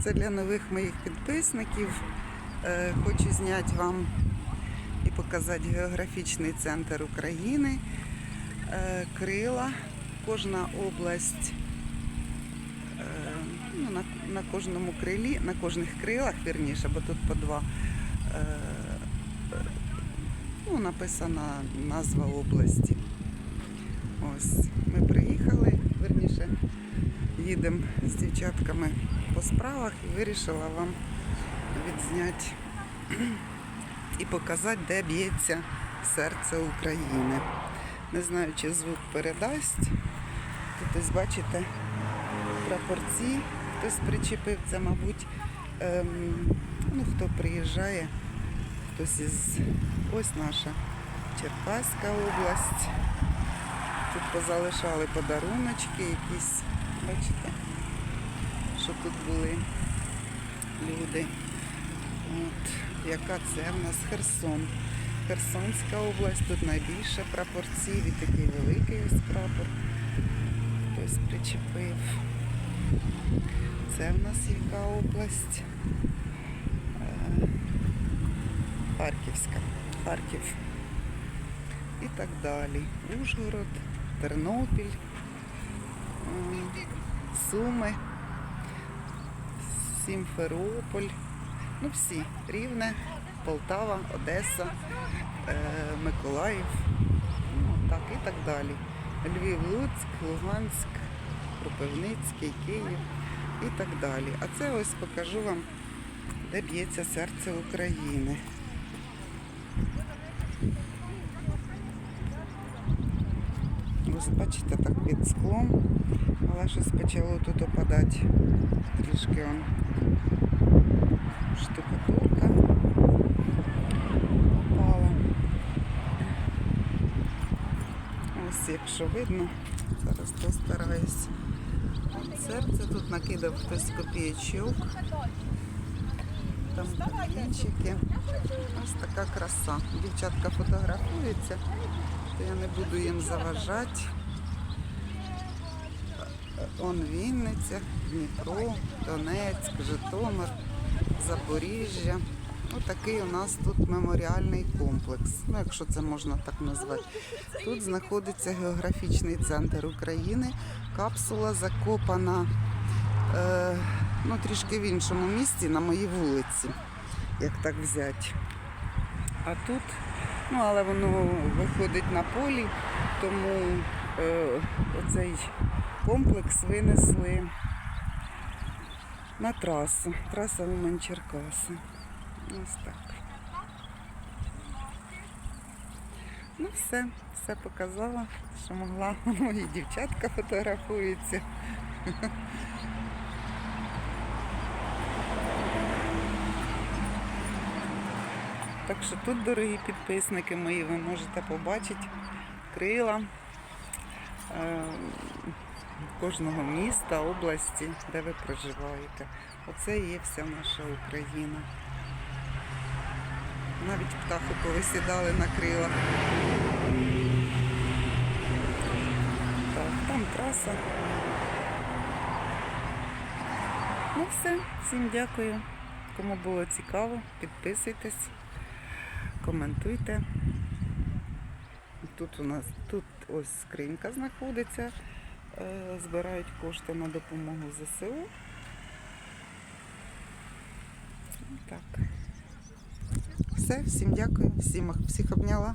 Це для нових моїх підписників. Е, Хочу зняти вам і показати географічний центр України. Е, Крила. Кожна область е, ну, на, на кожному крилі, на кожних крилах, вірніше, бо тут по два. Ну, написана назва області. Ось ми приїхали, верніше, їдемо з дівчатками по справах і вирішила вам відзняти і показати, де б'ється серце України. Не знаю, чи звук передасть. Тут ось бачите прапорці, хтось причепив це, мабуть, ем, ну, хто приїжджає, хтось із ось наша Черкаська область. Тут позалишали подаруночки якісь, бачите, що тут були люди. От, яка це в нас Херсон. Херсонська область, тут найбільше прапорців і такий великий ось прапор. Хтось причепив. Це в нас яка область? Е, Харківська. Харків. І так далі. Ужгород, Тернопіль, Суми, Сімферополь. Ну всі. Рівне, Полтава, Одеса, е, Миколаїв. Ну, так і так далі. Львів, Луцьк, Луганськ, Кропивницький, Київ і так далі. А це ось покажу вам, де б'ється серце України. Ось бачите, так під склом, але щось почало тут опадати. Трішки он штукатурка опала. Ось якщо видно, зараз постараюсь. Серце тут накидав хтось копіячок. Там камінчики. Ось така краса. Дівчатка фотографуються, то я не буду їм заважати. Он Вінниця, Дніпро, Донецьк, Житомир, Запоріжжя. Отакий у нас тут меморіальний комплекс. Ну, якщо це можна так назвати. Тут знаходиться географічний центр України. Капсула закопана е, ну, трішки в іншому місці, на моїй вулиці, як так взяти. А тут, ну але воно виходить на полі, тому е, оцей комплекс винесли на трасу. Траса Умань Черкаси. Ось так. Ну все, все показала, що могла. Мої дівчатка фотографуються. Так що тут, дорогі підписники мої, ви можете побачити крила е, кожного міста, області, де ви проживаєте. Оце і є вся наша Україна. Навіть птахи повисідали на крилах. Так, там траса. Ну все, всім дякую. Кому було цікаво, підписуйтесь, коментуйте. Тут у нас тут ось скринька знаходиться. Е, Збирають кошти на допомогу ЗСУ. Так. Все, всім дякую, всім, всіх обняла.